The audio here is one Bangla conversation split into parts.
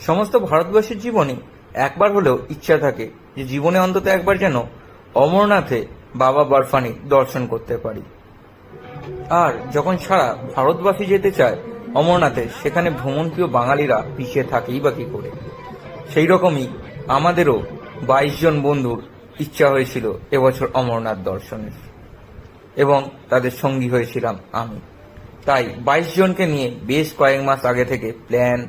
সমস্ত ভারতবাসীর জীবনে একবার হলেও ইচ্ছা থাকে যে জীবনে অন্তত একবার যেন অমরনাথে বাবা বরফানি দর্শন করতে পারি। আর যখন সারা ভারতবাসী যেতে চায় অমরনাথে, সেখানে ভ্রমণপ্রিয় বাঙালিরা পিছিয়ে থাকেই বা কি করে? সেই রকমই আমাদেরও বাইশ জন বন্ধুর ইচ্ছা হয়েছিল এবছর অমরনাথ দর্শনের। এবং তাদের সঙ্গী হয়েছিলাম আমি। তাই বাইশ জনকে নিয়ে বেশ কয়েক মাস আগে থেকে প্ল্যান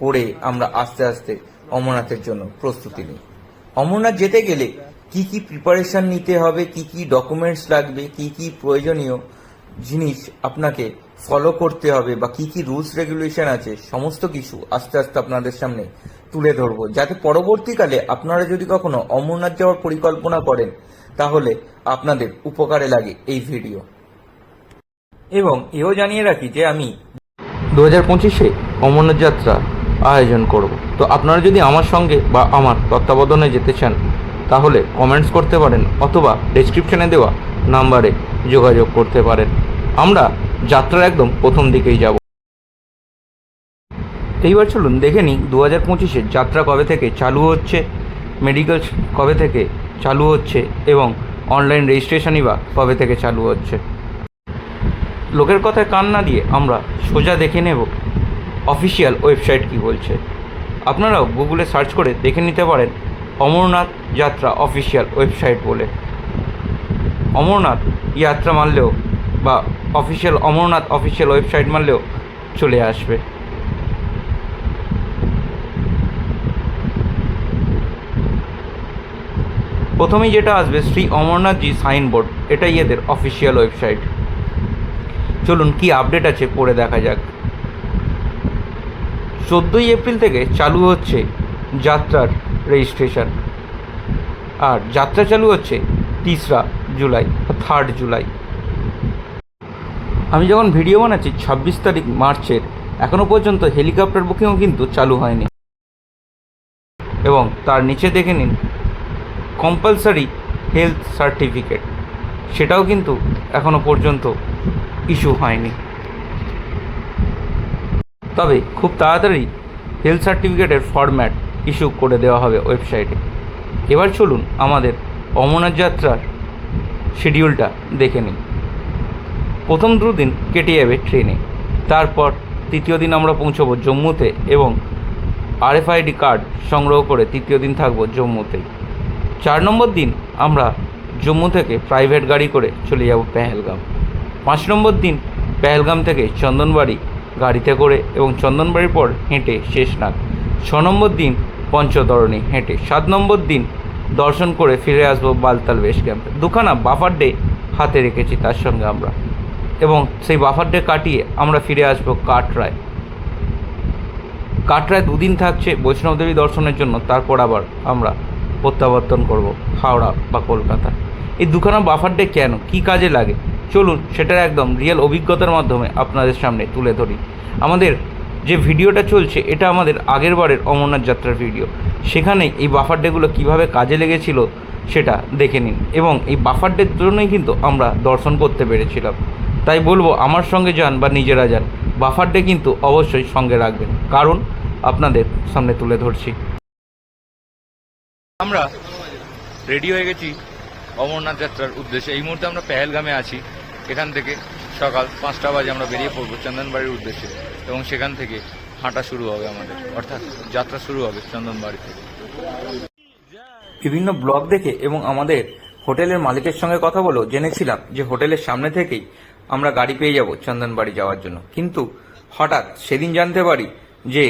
করে আমরা আস্তে আস্তে অমরনাথের জন্য প্রস্তুতি নিই। অমরনাথ যেতে গেলে কি কি প্রিপারেশন নিতে হবে, কি কি ডকুমেন্টস লাগবে, কি কি প্রয়োজনীয় জিনিস আপনাকে ফলো করতে হবে বা কি কি রুলস রেগুলেশন আছে, সমস্ত কিছু আস্তে আস্তে আপনাদের সামনে তুলে ধরবো। যাতে পরবর্তীকালে আপনারা যদি কখনো অমরনাথ যাওয়ার পরিকল্পনা করেন, তাহলে আপনাদের উপকারে লাগে এই ভিডিও এবং এও জানিয়ে রাখি যে আমি দু হাজার পঁচিশে অমরনাথ যাত্রা আয়োজন করব। তো আপনারা যদি আমার সঙ্গে বা আমার তত্ত্বাবধানে যেতে চান, তাহলে কমেন্টস করতে পারেন অথবা ডেসক্রিপশনে দেওয়া নাম্বারে যোগাযোগ করতে পারেন। আমরা যাত্রার একদম প্রথম দিকেই যাব। এইবার চলুন দেখে নিই দু হাজার পঁচিশে যাত্রা কবে থেকে চালু হচ্ছে মেডিকেল কবে থেকে চালু হচ্ছে এবং অনলাইন রেজিস্ট্রেশনই বা কবে থেকে চালু হচ্ছে। লোকের কথায় কান না দিয়ে আমরা সোজা দেখে নেব অফিসিয়াল ওয়েবসাইট কি বলছে। আপনারাও গুগলে সার্চ করে দেখে নিতে পারেন অমরনাথ যাত্রা অফিসিয়াল ওয়েবসাইট বলে। অমরনাথ যাত্রা মারলেও বা অফিসিয়াল অমরনাথ অফিসিয়াল ওয়েবসাইট মারলেও চলে আসবে। প্রথমেই যেটা আসবে শ্রী অমরনাথজি সাইনবোর্ড, এটাই এদের অফিসিয়াল ওয়েবসাইট। চলুন কি আপডেট আছে পড়ে দেখা যাক। চোদ্দোই এপ্রিল থেকে চালু হচ্ছে যাত্রার রেজিস্ট্রেশন আর যাত্রা চালু হচ্ছে তিসরা জুলাই থার্ড জুলাই। আমি যখন ভিডিও বানাচ্ছি, ছাব্বিশ তারিখ মার্চের এখনও পর্যন্ত হেলিকপ্টার বুকিংও কিন্তু চালু হয়নি। এবং তার নিচে দেখে নিন কম্পালসারি হেলথ সার্টিফিকেট সেটাও কিন্তু এখনও পর্যন্ত ইস্যু হয়নি। তবে খুব তাড়াতাড়ি হেলথ সার্টিফিকেটের ফরম্যাট ইস্যু করে দেওয়া হবে ওয়েবসাইটে। এবার চলুন আমাদের অমরনাথ যাত্রার শিডিউলটা দেখে নিই। প্রথম দুদিন কেটে যাবে ট্রেনে তারপর তৃতীয় দিন আমরা পৌঁছবো জম্মুতে এবং আরএফআইডি কার্ড সংগ্রহ করে তৃতীয় দিন থাকব জম্মুতে। চার নম্বর দিন আমরা জম্মু থেকে প্রাইভেট গাড়ি করে চলে যাব পেহেলগাম। পাঁচ নম্বর দিন পেহেলগাম থেকে চন্দনবাড়ি গাড়িতে করে এবং চন্দনবাড়ির পর হেঁটে শেষনাগ ছ নম্বর দিন পঞ্চতরণী হেঁটে। সাত নম্বর দিন দর্শন করে ফিরে আসব বালতাল বেস ক্যাম্পে। দুখানা বাফার ডে হাতে রেখেছি তার সঙ্গে আমরা। এবং সেই বাফার ডে কাটিয়ে আমরা ফিরে আসব কাটরায়। কাটরায় দুদিন থাকছে বৈষ্ণবদেবী দর্শনের জন্য, তারপর আবার আমরা প্রত্যাবর্তন করব হাওড়া বা কলকাতা। এই দুখানা বাফার ডে কেন? কী কাজে লাগে? চলুন সেটার একদম রিয়েল অভিজ্ঞতার মাধ্যমে আপনাদের সামনে তুলে ধরি। আমাদের যে ভিডিওটা চলছে, এটা আমাদের আগের বারের অমরনাথ যাত্রার ভিডিও সেখানে এই বাফার ডেগুলো কীভাবে কাজে লেগেছিল, সেটা দেখে নিন। এবং এই বাফার ডের জন্যই কিন্তু আমরা দর্শন করতে পেরেছিলাম। তাই বলব, আমার সঙ্গে যান বা নিজেরা যান বাফার ডে কিন্তু অবশ্যই সঙ্গে রাখবেন। কারণ আপনাদের সামনে তুলে ধরছি। আমরা রেডি হয়ে গেছি। অমরনাথ যাত্রার উদ্দেশ্যে। এই মুহূর্তে আমরা পেহেলগামে আছি। এখান থেকে সকাল পাঁচটা বাজে আমরা বেরিয়ে পড়ব চন্দনবাড়ির উদ্দেশ্যে এবং সেখান থেকে হাঁটা শুরু হবে আমাদের। অর্থাৎ যাত্রা শুরু হবে চন্দনবাড়ি থেকে। বিভিন্ন ব্লগ দেখে এবং আমাদের হোটেলের মালিকের সঙ্গে কথা বলেও জেনেছিলাম যে হোটেলের সামনে থেকেই আমরা গাড়ি পেয়ে যাব চন্দনবাড়ি যাওয়ার জন্য। কিন্তু হঠাৎ সেদিন জানতে পারি যে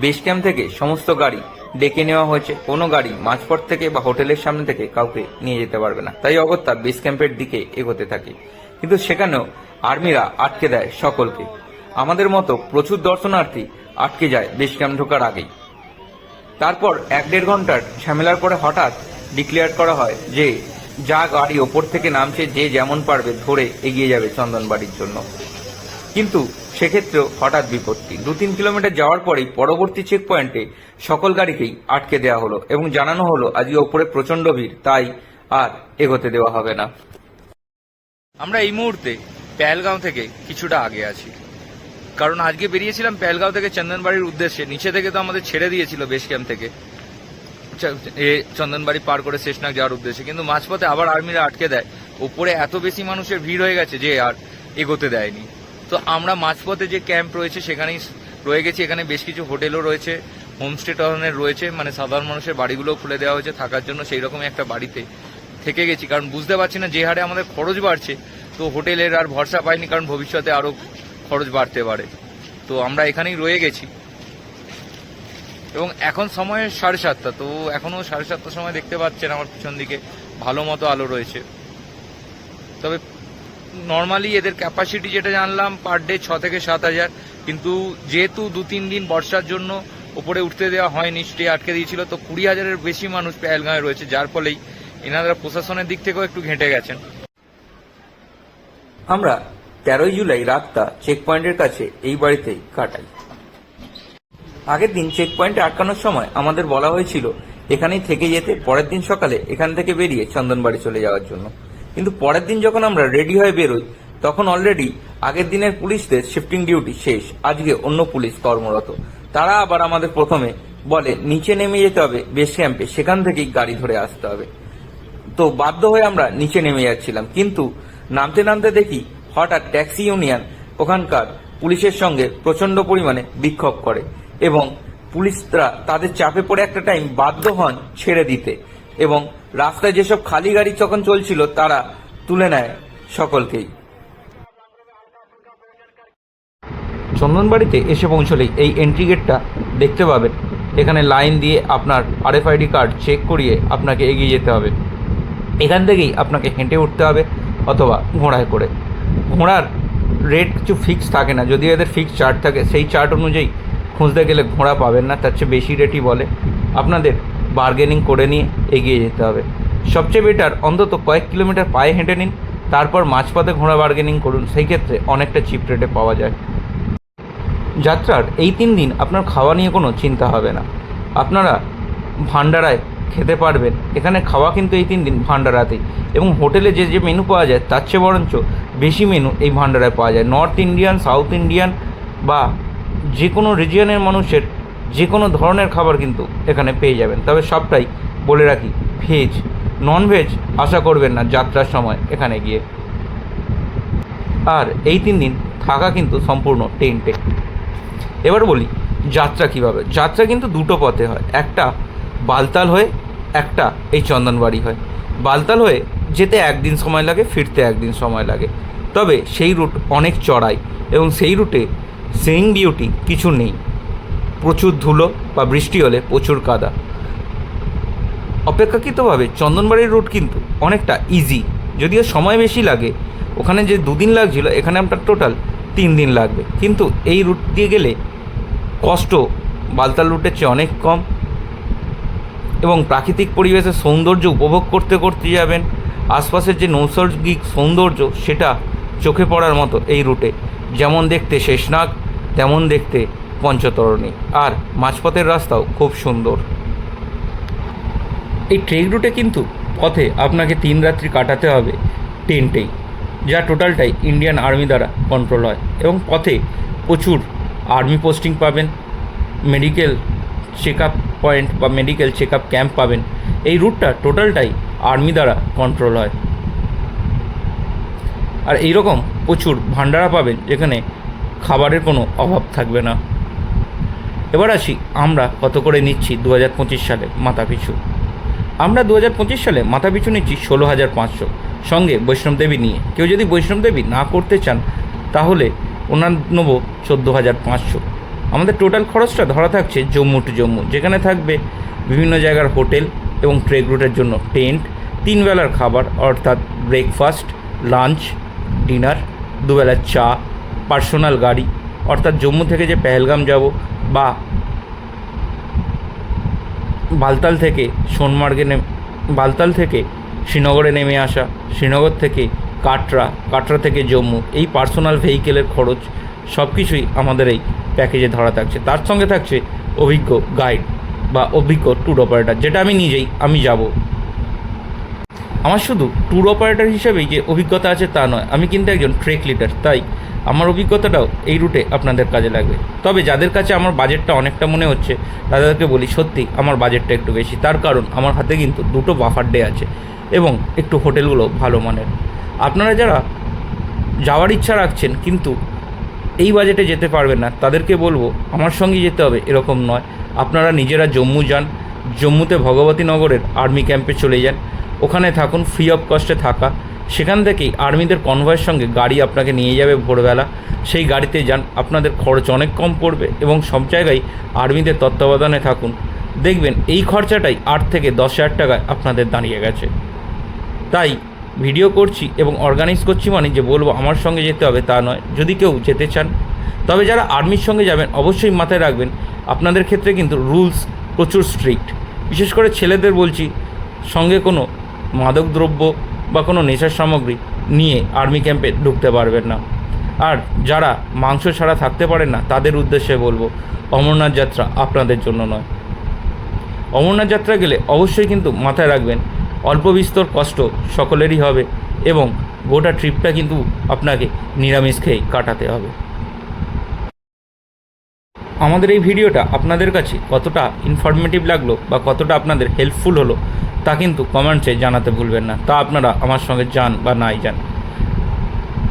বেস ক্যাম্প থেকে সমস্ত গাড়ি ডেকে নেওয়া হয়েছে। কোনো গাড়ি মাঝপথ থেকে বা হোটেলের সামনে থেকে কাউকে নিয়ে যেতে পারবে না। তাই অগত্যা বেস ক্যাম্পের দিকে এগোতে থাকে। কিন্তু সেখানেও আর্মিরা আটকে দেয় সকলকে। আমাদের মতো প্রচুর দর্শনার্থী আটকে যায় বেস ক্যাম্প ঢোকার আগেই। তারপর এক দেড় ঘণ্টার ঝামেলার পরে হঠাৎ ডিক্লেয়ার করা হয় যে, যা গাড়ি ওপর থেকে নামছে, যে যেমন পারবে ধরে এগিয়ে যাবে চন্দনবাড়ির জন্য। কিন্তু সেক্ষেত্রেও হঠাৎ বিপত্তি। দু তিন কিলোমিটার যাওয়ার পরেই পরবর্তী চেক পয়েন্টে সকল গাড়িকেই আটকে দেওয়া হলো এবং জানানো হলো, আজকে ওপরে প্রচণ্ড ভিড়, তাই আর এগোতে দেওয়া হবে না। আমরা এই মুহূর্তে প্যালগাঁও থেকে কিছুটা আগে আছি। কারণ আজকে বেরিয়েছিলাম প্যালগাঁও থেকে চন্দনবাড়ির উদ্দেশ্যে। নিচে থেকে তো আমাদের ছেড়ে দিয়েছিল বেস ক্যাম্প থেকে। চন্দনবাড়ি পার করে শেষনাগ যাওয়ার উদ্দেশ্যে। কিন্তু মাঝপথে আবার আর্মিরা আটকে দেয়। উপরে এত বেশি মানুষের ভিড় হয়ে গেছে যে আর এগোতে দেয়নি। তো আমরা মাঝপথে যে ক্যাম্প রয়েছে সেখানেই রয়ে গেছি। এখানে বেশ কিছু হোটেলও রয়েছে হোমস্টে ধরনের রয়েছে মানে সাধারণ মানুষের বাড়িগুলো খুলে দেওয়া হয়েছে থাকার জন্য। সেই রকমই একটা বাড়িতে থেকে গেছি, কারণ বুঝতে পারছি না যে হারে আমাদের খরচ বাড়ছে। তো হোটেলের আর ভরসা পাইনি, কারণ ভবিষ্যতে আরও খরচ বাড়তে পারে। তো আমরা এখানেই রয়ে গেছি। এবং এখন সময় সাড়ে সাতটা, তো এখনও সাড়ে সাতটার সময় দেখতে পাচ্ছেন আমার পিছন দিকে ভালো মতো আলো রয়েছে। তবে নর্মালি এদের ক্যাপাসিটি যেটা জানলাম পার ডে ছ থেকে সাত হাজার। কিন্তু যেহেতু দু, তিন দিন বর্ষার জন্য ওপরে উঠতে দেওয়া হয়নি স্টে আটকে দিয়েছিল, তো কুড়ি হাজারের বেশি মানুষ পেহেলগাঁয়ে রয়েছে, যার ফলেই এনারা প্রশাসনের দিক থেকেও একটু ঘেঁটে গেছেন। আমরা তেরোই জুলাই রাতটা চেক পয়েন্টের কাছে এই বাড়িতেই কাটাই। আগের দিন চেক পয়েন্টে আটকানোর সময় আমাদের বলা হয়েছিল, এখানেই থেকে যেতে, পরের দিন সকালে এখান থেকে বেরিয়ে চন্দনবাড়ি চলে যাওয়ার জন্য। কিন্তু পরের দিন যখন আমরা রেডি হয়ে বেরোই, তখন অলরেডি আগের দিনের পুলিশদের শিফটিং ডিউটি শেষ, আজকে অন্য পুলিশ কর্মরত। তারা আবার আমাদের প্রথমে বলে, নিচে নেমে যেতে হবে বেস ক্যাম্পে সেখান থেকেই গাড়ি ধরে আসতে হবে। তো বাধ্য হয়ে আমরা নিচে নেমে যাচ্ছিলাম, কিন্তু নামতে নামতে দেখি হঠাৎ ট্যাক্সি ইউনিয়ন ওখানকার পুলিশের সঙ্গে প্রচণ্ড পরিমাণে বিক্ষোভ করে এবং পুলিশরা তাদের চাপে পড়ে একটা টাইম বাধ্য হন ছেড়ে দিতে এবং রাস্তায় যেসব খালি গাড়ি যখন চলছিল, তারা তুলে নেয় সকলকেই। চন্দনবাড়িতে এসে পৌঁছলেই এই এন্ট্রি গেটটা দেখতে পাবেন। এখানে লাইন দিয়ে আপনার আরএফআইডি কার্ড চেক করিয়ে আপনাকে এগিয়ে যেতে হবে। এখান থেকেই আপনাকে হেঁটে উঠতে হবে অথবা ঘোড়ায় করে। ঘোড়ার রেট কিছু ফিক্স থাকে না যদি এদের ফিক্স চার্ট থাকে, সেই চার্ট অনুযায়ী খুঁজতে গেলে ঘোড়া পাবেন না, তার চেয়ে বেশি রেটই বলে। আপনাদের বার্গেনিং করে নিয়ে এগিয়ে যেতে হবে। সবচেয়ে বেটার অন্তত কয়েক কিলোমিটার পায়ে হেঁটে নিন, তারপর মাঝপথে ঘোড়া বার্গেনিং করুন। সেই ক্ষেত্রে অনেকটা চিপ রেটে পাওয়া যায়। যাত্রার এই তিন দিন আপনার খাওয়া নিয়ে কোনো চিন্তা হবে না। আপনারা ভান্ডারায় খেতে পারবেন। এখানে খাওয়া কিন্তু এই তিন দিন ভান্ডারাতেই। এবং হোটেলে যে যে মেনু পাওয়া যায়, তার চেয়ে বরঞ্চ বেশি মেনু এই ভান্ডারায় পাওয়া যায়। নর্থ ইন্ডিয়ান সাউথ ইন্ডিয়ান বা যে কোনো রিজিয়নের মানুষের যে কোনো ধরনের খাবার কিন্তু এখানে পেয়ে যাবেন। তবে সবটাই বলে রাখি ভেজ নন ভেজ আশা করবেন না যাত্রার সময় এখানে গিয়ে। আর এই তিন দিন থাকা কিন্তু সম্পূর্ণ টেন্টে। এবার বলি, যাত্রা কীভাবে? যাত্রা কিন্তু দুটো পথে হয়, একটা বালতাল হয়ে, একটা এই চন্দনবাড়ি হয়। বালতাল হয়ে যেতে একদিন সময় লাগে, ফিরতে একদিন সময় লাগে। তবে সেই রুট অনেক চড়াই এবং সেই রুটে সেইং বিউটি কিছু নেই। প্রচুর ধুলো বা বৃষ্টি হলে প্রচুর কাদা। অপেক্ষাকৃতভাবে চন্দনবাড়ির রুট কিন্তু অনেকটা ইজি যদিও সময় বেশি লাগে। ওখানে যে দুদিন লাগছিল, এখানে আপনার টোটাল তিন দিন লাগবে। কিন্তু এই রুট দিয়ে গেলে কষ্ট বালতাল রুটের চেয়ে অনেক কম। এবং প্রাকৃতিক পরিবেশের সৌন্দর্য উপভোগ করতে করতে যাবেন, আশপাশের যে নৈসর্গিক সৌন্দর্য, সেটা চোখে পড়ার মতো এই রুটে যেমন দেখতে শেষনাগ, তেমন দেখতে পঞ্চতরণী। আর মাঝপথের রাস্তাও খুব সুন্দর। এই ট্রেক রুটে কিন্তু পথে আপনাকে তিন রাত্রি কাটাতে হবে টেন্টেই যা টোটালটাই ইন্ডিয়ান আর্মি দ্বারা কন্ট্রোল হয় এবং পথে প্রচুর আর্মি পোস্টিং পাবেন, মেডিকেল চেক আপ পয়েন্ট বা মেডিকেল চেক আপ ক্যাম্প পাবেন। এই রুটটা টোটালটাই আর্মি দ্বারা কন্ট্রোল হয়। আর এইরকম প্রচুর ভান্ডারা পাবেন, যেখানে খাবারের কোনো অভাব থাকবে না। এবার আসি আমরা কত করে নিচ্ছি দু হাজার পঁচিশ সালে মাথা পিছু। আমরা দু হাজার পঁচিশ সালে মাথা পিছু নিচ্ছি ষোলো হাজার পাঁচশো। সঙ্গে বৈষ্ণবদেবী নিয়ে। কেউ যদি বৈষ্ণবদেবী না করতে চান, তাহলে ওনার নেব চোদ্দ হাজার পাঁচশো। আমাদের টোটাল খরচটা ধরা থাকছে জম্মু টু জম্মু। যেখানে থাকবে বিভিন্ন জায়গার হোটেল এবং ট্রেক রুটের জন্য টেন্ট, তিন বেলার খাবার, অর্থাৎ ব্রেকফাস্ট, লাঞ্চ, ডিনার দুবেলার চা, পার্সোনাল গাড়ি, অর্থাৎ জম্মু থেকে যে পেহেলগাম যাব বা বালতাল থেকে সোনমার্গে নেমে, বালতাল থেকে শ্রীনগরে নেমে আসা, শ্রীনগর থেকে কাটরা কাটরা থেকে জম্মু, এই পার্সোনাল ভেহিকেলের খরচ সব কিছুই আমাদের এই প্যাকেজে ধরা থাকছে। তার সঙ্গে থাকছে অভিজ্ঞ গাইড বা অভিজ্ঞ ট্যুর অপারেটর যেটা আমি নিজেই, আমি যাব। আমার শুধু ট্যুর অপারেটর হিসেবেই যে অভিজ্ঞতা আছে তা নয়, আমি কিন্তু একজন ট্রেক লিডার তাই আমার অভিজ্ঞতাটাও এই রুটে আপনাদের কাজে লাগবে। তবে যাদের কাছে আমার বাজেটটা অনেকটা মনে হচ্ছে, তাদেরকে বলি, সত্যি আমার বাজেটটা একটু বেশি। তার কারণ আমার হাতে কিন্তু দুটো বাফার ডে আছে এবং একটু হোটেলগুলো ভালো মানের। আপনারা যারা যাওয়ার ইচ্ছা রাখছেন কিন্তু এই বাজেটে যেতে পারবেন না, তাদেরকে বলব, আমার সঙ্গে যেতে হবে, এরকম নয়। আপনারা নিজেরা জম্মু যান, জম্মুতে ভগবতী নগরের আর্মি ক্যাম্পে চলে যান। ওখানে থাকুন ফ্রি অফ কস্টে থাকা। সেখান থেকেই আর্মিদের কনভয়ের সঙ্গে গাড়ি আপনাকে নিয়ে যাবে ভোরবেলা। সেই গাড়িতে যান, আপনাদের খরচ অনেক কম পড়বে এবং সব জায়গায় আর্মিদের তত্ত্বাবধানে থাকুন। দেখবেন এই খরচাটাই আট থেকে দশ হাজার টাকায় আপনাদের দাঁড়িয়ে গেছে। তাই ভিডিও করছি এবং অর্গানাইজ করছি মানে যে বলব আমার সঙ্গে যেতে হবে তা নয়। যদি কেউ যেতে চান, তবে যারা আর্মির সঙ্গে যাবেন অবশ্যই মাথায় রাখবেন, আপনাদের ক্ষেত্রে কিন্তু রুলস প্রচুর স্ট্রিক্ট বিশেষ করে ছেলেদের বলছি, সঙ্গে কোনো মাদক দ্রব্য বা কোনো নেশার সামগ্রী নিয়ে আর্মি ক্যাম্পে ঢুকতে পারবেন না। আর যারা মাংস ছাড়া থাকতে পারেন না, তাদের উদ্দেশ্যে বলব, অমরনাথ যাত্রা আপনাদের জন্য নয়। অমরনাথ যাত্রা গেলে অবশ্যই কিন্তু মাথায় রাখবেন, অল্প বিস্তর কষ্ট সকলেরই হবে এবং গোটা ট্রিপটা কিন্তু আপনাকে নিরামিষ খেয়ে কাটাতে হবে। আমাদের এই ভিডিওটা আপনাদের কাছে কতটা ইনফরমেটিভ লাগল বা কতটা আপনাদের হেল্পফুল হলো তা কিন্তু কমেন্টসে জানাতে ভুলবেন না। তা আপনারা আমার সঙ্গে যান বা নাই যান।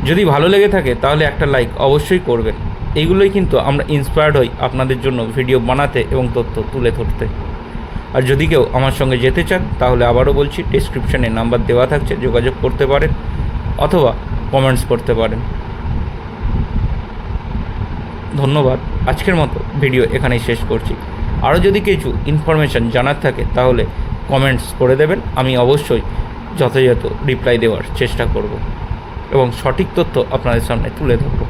যদি ভালো লেগে থাকে তাহলে একটা লাইক অবশ্যই করবেন। এইগুলোই কিন্তু আমরা ইন্সপায়ার্ড হই আপনাদের জন্য ভিডিও বানাতে এবং তথ্য তুলে ধরতে। আর যদি কেউ আমার সঙ্গে যেতে চান, তাহলে আবারও বলছি ডিসক্রিপশানে নাম্বার দেওয়া থাকছে, যোগাযোগ করতে পারেন অথবা কমেন্টস করতে পারেন। ধন্যবাদ। আজকের মতো ভিডিও এখানেই শেষ করছি। আরও যদি কিছু ইনফরমেশান জানার থাকে, তাহলে কমেন্টস করে দেবেন। আমি অবশ্যই যথাযথ রিপ্লাই দেওয়ার চেষ্টা করব এবং সঠিক তথ্য আপনাদের সামনে তুলে ধরবো।